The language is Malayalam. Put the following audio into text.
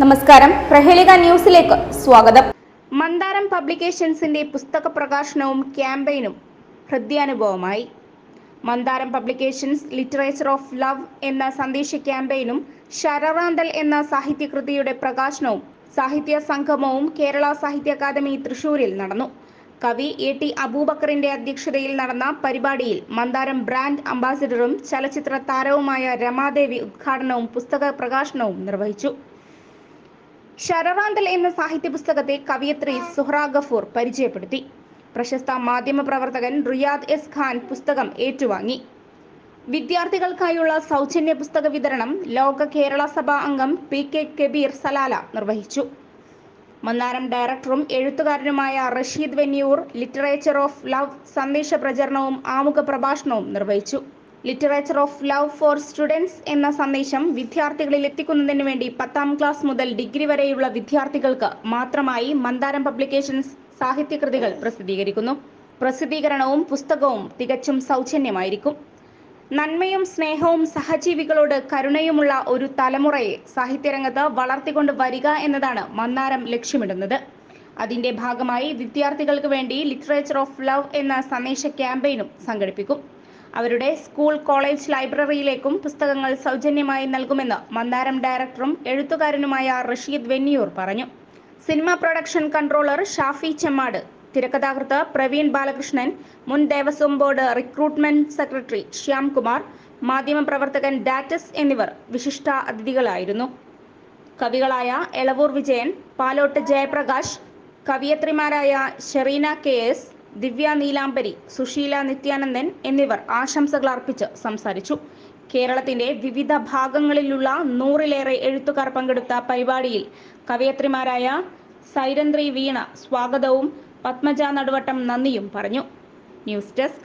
നമസ്കാരം. പ്രഹേളിക ന്യൂസിലേക്ക് സ്വാഗതം. മന്ദാരം പബ്ലിക്കേഷൻസിന്റെ പുസ്തക പ്രകാശനവും ക്യാമ്പയിനും ഹൃദ്യാനുഭവമായി. Mandaram publications literature of love എന്ന സന്ദേശ ക്യാമ്പയിനും ശരറാന്തൽ എന്ന സാഹിത്യകൃതിയുടെ പ്രകാശനവും സാഹിത്യ സംഗമവും കേരള സാഹിത്യ അക്കാദമി തൃശൂരിൽ നടന്നു. കവി എ ടി അബൂബക്കറിന്റെ അധ്യക്ഷതയിൽ നടന്ന പരിപാടിയിൽ മന്ദാരം ബ്രാൻഡ് അംബാസിഡറും ചലച്ചിത്ര താരവുമായ രമാദേവി ഉദ്ഘാടനവും പുസ്തക പ്രകാശനവും നിർവഹിച്ചു. ശരറാന്തൽ എന്ന സാഹിത്യ പുസ്തകത്തെ കവിയത്രി സുഹ്റാ ഗഫൂർ പരിചയപ്പെടുത്തി. പ്രശസ്ത മാധ്യമപ്രവർത്തകൻ റിയാദ് എസ് ഖാൻ പുസ്തകം ഏറ്റുവാങ്ങി. വിദ്യാർത്ഥികൾക്കായുള്ള സൗജന്യ പുസ്തക വിതരണം ലോക കേരള സഭാ അംഗം പി കെ കബീർ സലാല നിർവഹിച്ചു. മന്നാരം ഡയറക്ടറും എഴുത്തുകാരനുമായ Rasheed Venniyoor literature of love സന്ദേശ പ്രചരണവും ആമുഖ പ്രഭാഷണവും നിർവഹിച്ചു. Literature of love for students എന്ന സന്ദേശം വിദ്യാർത്ഥികളിൽ എത്തിക്കുന്നതിന് വേണ്ടി പത്താം ക്ലാസ് മുതൽ ഡിഗ്രി വരെയുള്ള വിദ്യാർത്ഥികൾക്ക് മാത്രമായി മന്ദാരം പബ്ലിക്കേഷൻസ് സാഹിത്യകൃതികൾ പ്രസിദ്ധീകരിക്കുന്നു. പ്രസിദ്ധീകരണവും പുസ്തകവും തികച്ചും സൗജന്യമായിരിക്കും. നന്മയും സ്നേഹവും സഹജീവികളോട് കരുണയുമുള്ള ഒരു തലമുറയെ സാഹിത്യരംഗത്ത് വളർത്തിക്കൊണ്ട് വരിക എന്നതാണ് മന്നാരം ലക്ഷ്യമിടുന്നത്. അതിന്റെ ഭാഗമായി വിദ്യാർത്ഥികൾക്ക് വേണ്ടി ലിറ്ററേച്ചർ ഓഫ് ലവ് എന്ന സന്ദേശ ക്യാമ്പയിനും സംഘടിപ്പിക്കും. അവരുടെ സ്കൂൾ കോളേജ് ലൈബ്രറിയിലേക്കും പുസ്തകങ്ങൾ സൗജന്യമായി നൽകുമെന്ന് മന്ദാരം ഡയറക്ടറും എഴുത്തുകാരനുമായ റഷീദ് വെന്നിയൂർ പറഞ്ഞു. Cinema production controller Shafi Chemmad തിരക്കഥാകൃത്ത് പ്രവീൺ ബാലകൃഷ്ണൻ മുൻ Devaswom board recruitment secretary Shyamkumar മാധ്യമപ്രവർത്തകൻ ഡാറ്റസ് എന്നിവർ വിശിഷ്ട അതിഥികളായിരുന്നു. കവികളായ എളവൂർ വിജയൻ പാലോട്ട് ജയപ്രകാശ് കവിയത്രിമാരായ ഷെറീന കെ എസ് ദിവ്യ നീലാംബരി സുശീല നിത്യാനന്ദൻ എന്നിവർ ആശംസകൾ അർപ്പിച്ച് സംസാരിച്ചു. കേരളത്തിന്റെ വിവിധ ഭാഗങ്ങളിലുള്ള നൂറിലേറെ എഴുത്തുകാർ പങ്കെടുത്ത പരിപാടിയിൽ കവയത്രിമാരായ സൈരന്ത്രി വീണ സ്വാഗതവും പത്മജ നടുവട്ടം നന്ദിയും പറഞ്ഞു. News desk